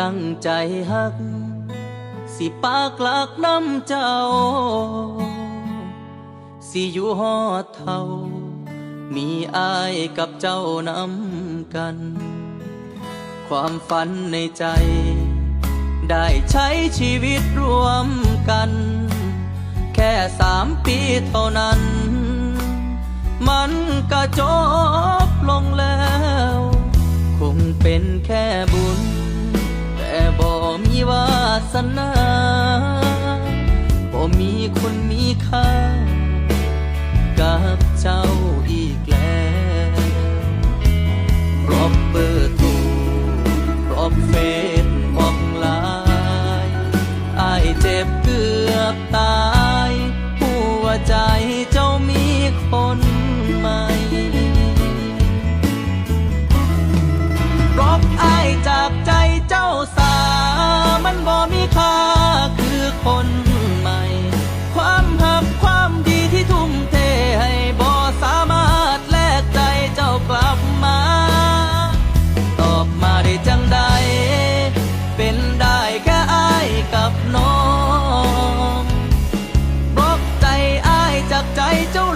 ตั้งใจฮัก สิปากหลักน้ำเจ้า สิอยู่หอดเท่า มีอายกับเจ้านำกัน ความฝันในใจ ได้ใช้ชีวิตรวมกัน แค่สามปีเท่านั้น มันก็จบลงแล้ว คงเป็นแค่บุญ สนาบ่มีคนมีค่า กับเจ้าอีกแล้วรอบเบอร์ตูรอบเฟซบอกลายอายเจ็บเกือบตาย บล็